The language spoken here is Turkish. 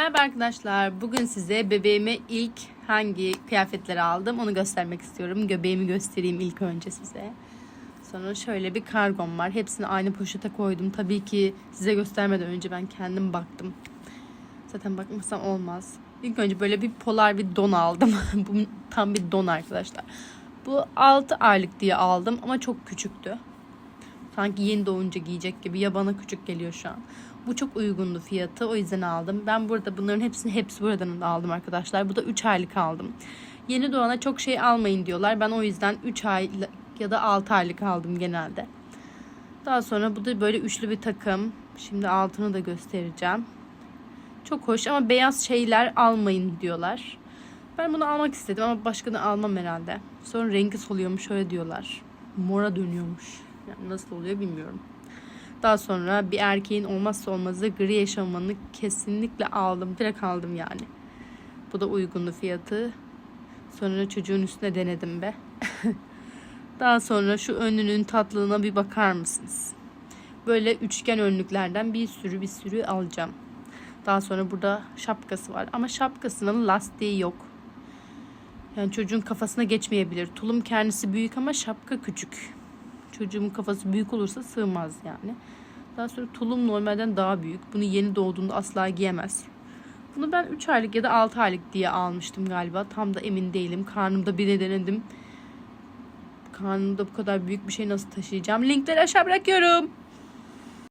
Merhaba arkadaşlar. Bugün size bebeğime ilk hangi kıyafetleri aldım onu göstermek istiyorum. Göbeğimi göstereyim ilk önce size. Sonra şöyle bir kargom var. Hepsini aynı poşete koydum. Tabii ki size göstermeden önce ben kendim baktım. Zaten bakmasam olmaz. İlk önce böyle bir polar bir don aldım. Bu tam bir don arkadaşlar. Bu 6 aylık diye aldım ama çok küçüktü. Sanki yeni doğunca giyecek gibi ya bana küçük geliyor şu an. Bu çok uygundu fiyatı o yüzden aldım. Ben burada bunların hepsini hepsi buradan aldım arkadaşlar. Bu da 3 aylık aldım. Yeni doğana çok şey almayın diyorlar. Ben o yüzden 3 aylık ya da 6 aylık aldım genelde. Daha sonra bu da böyle üçlü bir takım. Şimdi altını da göstereceğim. Çok hoş ama beyaz şeyler almayın diyorlar. Ben bunu almak istedim ama başka da almam herhalde. Sonra rengi soluyormuş şöyle diyorlar. Mora dönüyormuş. Yani nasıl oluyor bilmiyorum. Daha sonra bir erkeğin olmazsa olmazı gri eşofmanı kesinlikle aldım. Direkt aldım yani. Bu da uygundu fiyatı. Sonra çocuğun üstüne denedim be. Daha sonra şu önünün tatlılığına bir bakar mısınız? Böyle üçgen önlüklerden bir sürü bir sürü alacağım. Daha sonra burada şapkası var. Ama şapkasının lastiği yok. Yani çocuğun kafasına geçmeyebilir. Tulum kendisi büyük ama şapka küçük. Çocuğumun kafası büyük olursa sığmaz yani. Daha sonra tulum normalden daha büyük. Bunu yeni doğduğunda asla giyemez. Bunu ben 3 aylık ya da 6 aylık diye almıştım galiba. Tam da emin değilim. Karnımda bir de denedim. Karnımda bu kadar büyük bir şey nasıl taşıyacağım? Linkleri aşağı bırakıyorum.